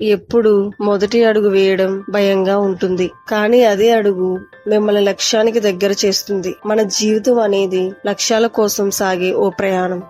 ఎప్పుడు మొదటి అడుగు వేయడం భయంగా ఉంటుంది. కానీ అదే అడుగు మిమ్మల్ని లక్ష్యానికి దగ్గర చేస్తుంది. మన జీవితం అనేది లక్ష్యాల కోసం సాగే ఓ ప్రయాణం.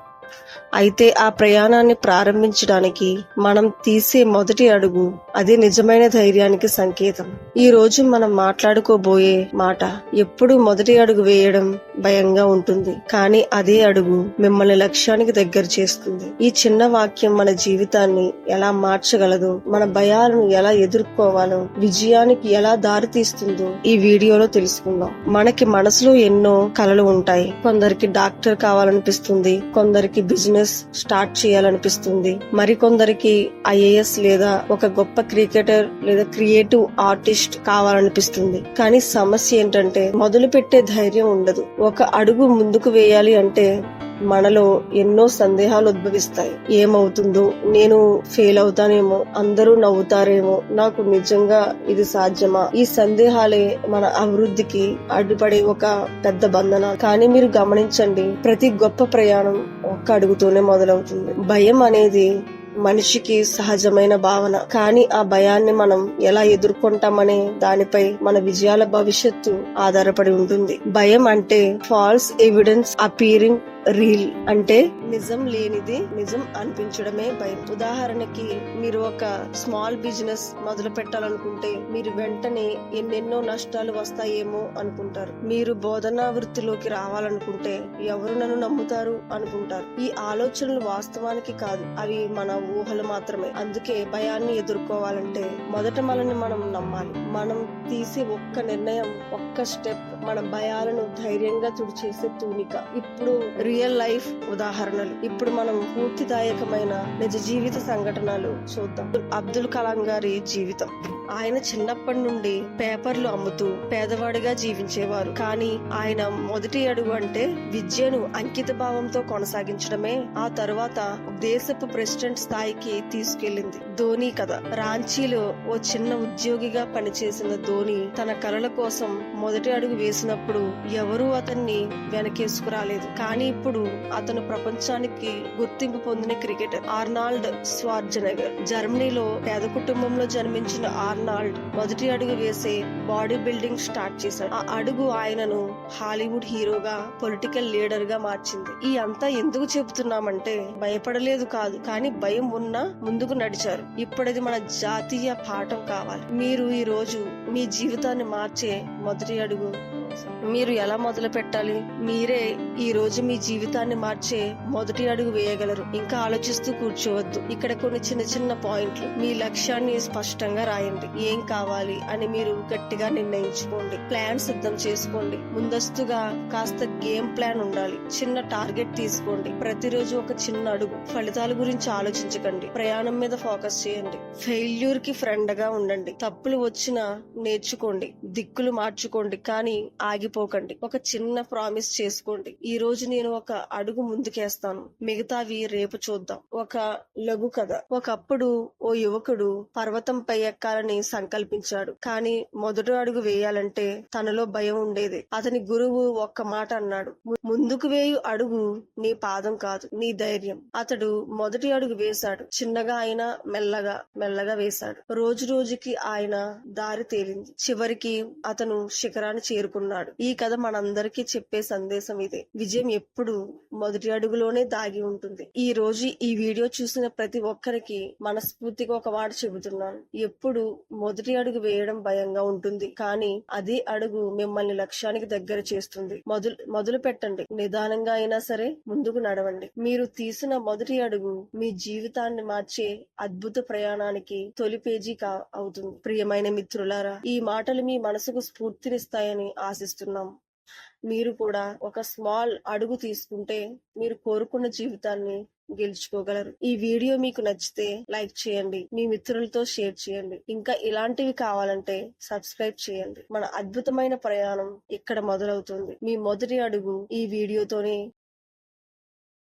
అయితే ఆ ప్రయాణాన్ని ప్రారంభించడానికి మనం తీసే మొదటి అడుగు అది నిజమైన ధైర్యానికి సంకేతం. ఈ రోజు మనం మాట్లాడుకోబోయే మాట ఎప్పుడు మొదటి అడుగు వేయడం భయంగా ఉంటుంది. కానీ అదే అడుగు మిమ్మల్ని లక్ష్యానికి దగ్గర చేస్తుంది. ఈ చిన్న వాక్యం మన జీవితాన్ని ఎలా మార్చగలదో మన భయాలను ఎలా ఎదుర్కోవాలో విజయానికి ఎలా దారి తీస్తుందో ఈ వీడియోలో తెలుసుకుందాం. మనకి మనసులో ఎన్నో కలలు ఉంటాయి. కొందరికి డాక్టర్ కావాలనిపిస్తుంది. కొందరికి బిజినెస్ బిజినెస్ స్టార్ట్ చేయాలనిపిస్తుంది. మరికొందరికి ఐఏఎస్ లేదా ఒక గొప్ప క్రికెటర్ లేదా క్రియేటివ్ ఆర్టిస్ట్ కావాలనిపిస్తుంది. కానీ సమస్య ఏంటంటే మొదలు పెట్టే ధైర్యం ఉండదు. ఒక అడుగు ముందుకు వేయాలి అంటే మనలో ఎన్నో సందేహాలు ఉద్భవిస్తాయి. ఏమవుతుందో నేను ఫెయిల్ అవుతానేమో అందరూ నవ్వుతారేమో నాకు నిజంగా ఇది సాధ్యమా? ఈ సందేహాలే మన అభివృద్ధికి అడ్డుపడే ఒక పెద్ద బంధన? కానీ మీరు గమనించండి ప్రతి గొప్ప ప్రయాణం ఒక్క అడుగుతోనే మొదలవుతుంది. భయం అనేది మనిషికి సహజమైన భావన. కానీ ఆ భయాన్ని మనం ఎలా ఎదుర్కొంటామనే దానిపై మన విజయాల భవిష్యత్తు ఆధారపడి ఉంటుంది. భయం అంటే ఫాల్స్ ఎవిడెన్స్ అపీరింగ్ రీల్ అంటే నిజం లేనిది నిజం అనిపించడమే భయం. ఉదాహరణకి మీరు ఒక స్మాల్ బిజినెస్ మొదలు పెట్టాలనుకుంటే మీరు వెంటనే ఎన్నెన్నో నష్టాలు వస్తాయేమో అనుకుంటారు. మీరు బోధనా వృత్తిలోకి రావాలనుకుంటే ఎవరు నన్ను నమ్ముతారు అనుకుంటారు. ఈ ఆలోచనలు వాస్తవానికి కాదు అవి మన ఊహలు మాత్రమే. అందుకే భయాన్ని ఎదుర్కోవాలంటే మొదట మనల్ని మనం నమ్మాలి. మనం తీసే ఒక్క నిర్ణయం ఒక్క స్టెప్ మన భయాలను ధైర్యంగా తుడిచేసే తూనిక. ఇప్పుడు రియల్ లైఫ్ ఉదాహరణలు. ఇప్పుడు మనం పూర్తిదాయకమైన నిజ జీవిత సంఘటనలు చూద్దాం. అబ్దుల్ కలాం గారి జీవితం. ఆయన చిన్నప్పటి నుండి పేపర్లు అమ్ముతూ పేదవాడిగా జీవించేవారు. కానీ ఆయన మొదటి అడుగు అంటే విద్యను అంకిత భావంతో కొనసాగించడమే. ఆ తరువాత దేశపు ప్రెసిడెంట్ స్థాయికి తీసుకెళ్ళింది ధోని కథ. రాంచీలో ఓ చిన్న ఉద్యోగిగా పనిచేసిన ధోని తన కలల కోసం మొదటి అడుగు చేసినప్పుడు ఎవరూ అతన్ని వెనకేసుకురాలేదు. కానీ ఇప్పుడు అతను ప్రపంచానికి గుర్తింపు పొందిన క్రికెటర్ ఆర్నాల్డ్ స్వార్జనగర్. జర్మనీలో పేద కుటుంబంలో జన్మించిన ఆర్నాల్డ్ మొదటి అడుగు వేసే బాడీ బిల్డింగ్ స్టార్ట్ చేశాడు. ఆ అడుగు ఆయనను హాలీవుడ్ హీరోగా పొలిటికల్ లీడర్గా మార్చింది. ఈ అంతా ఎందుకు చెబుతున్నామంటే భయపడలేదు కాదు కానీ భయం ఉన్నా ముందుకు నడిచారు. ఇప్పుడది మన జాతీయ పాఠం కావాలి. మీరు ఈ రోజు మీ జీవితాన్ని మార్చే మొదటి అడుగు episode. మీరు ఎలా మొదలు పెట్టాలి? మీరే ఈ రోజు మీ జీవితాన్ని మార్చే మొదటి అడుగు వేయగలరు. ఇంకా ఆలోచిస్తూ కూర్చోవద్దు. ఇక్కడ కొన్ని చిన్న చిన్న పాయింట్లు. మీ లక్ష్యాన్ని స్పష్టంగా రాయండి. ఏం కావాలి అని మీరు గట్టిగా నిర్ణయించుకోండి. ప్లాన్ సిద్ధం చేసుకోండి. ముందస్తుగా కాస్త గేమ్ ప్లాన్ ఉండాలి. చిన్న టార్గెట్ తీసుకోండి. ప్రతిరోజు ఒక చిన్న అడుగు. ఫలితాల గురించి ఆలోచించకండి. ప్రయాణం మీద ఫోకస్ చేయండి. ఫెయిల్యూర్కి ఫ్రెండ్గా ఉండండి. తప్పులు వచ్చినా నేర్చుకోండి. దిక్కులు మార్చుకోండి. కానీ ఆగిపో ఆగిపోకండి ఒక చిన్న ప్రామిస్ చేసుకోండి. ఈ రోజు నేను ఒక అడుగు ముందుకేస్తాను. మిగతావి రేపు చూద్దాం. ఒక లఘు కథ. ఒకప్పుడు ఓ యువకుడు పర్వతంపై ఎక్కాలని సంకల్పించాడు. కానీ మొదటి అడుగు వేయాలంటే తనలో భయం ఉండేది. అతని గురువు ఒక్క మాట అన్నాడు. ముందుకు వేయు అడుగు నీ పాదం కాదు నీ ధైర్యం. అతడు మొదటి అడుగు వేశాడు. చిన్నగా అయినా మెల్లగా మెల్లగా వేశాడు. రోజు రోజుకి ఆయన దారి తేలింది. చివరికి అతను శిఖరాన్ని చేరుకున్నాడు. ఈ ఈ కథ మనందరికీ చెప్పే సందేశం ఇదే. విజయం ఎప్పుడు మొదటి అడుగులోనే దాగి ఉంటుంది. ఈ రోజు ఈ వీడియో చూసిన ప్రతి ఒక్కరికి మనస్ఫూర్తిగా ఒక మాట చెబుతున్నాను. ఎప్పుడు మొదటి అడుగు వేయడం భయంగా ఉంటుంది. కానీ అదే అడుగు మిమ్మల్ని లక్ష్యానికి దగ్గర చేస్తుంది. మొదలు మొదలు పెట్టండి. నిదానంగా అయినా సరే ముందుకు నడవండి. మీరు తీసిన మొదటి అడుగు మీ జీవితాన్ని మార్చే అద్భుత ప్రయాణానికి తొలి పేజీ కా అవుతుంది. ప్రియమైన మిత్రులారా ఈ మాటలు మీ మనసుకు స్ఫూర్తినిస్తాయని చేస్తున్నాం. మీరు కూడా ఒక స్మాల్ అడుగు తీసుకుంటే మీరు కోరుకున్న జీవితాన్ని గెలుచుకోగలరు. ఈ వీడియో మీకు నచ్చితే లైక్ చేయండి మీ మిత్రులతో షేర్ చేయండి. ఇంకా ఇలాంటివి కావాలంటే సబ్స్క్రైబ్ చేయండి. మన అద్భుతమైన ప్రయాణం ఇక్కడ మొదలవుతుంది. మీ మొదటి అడుగు ఈ వీడియోతోనే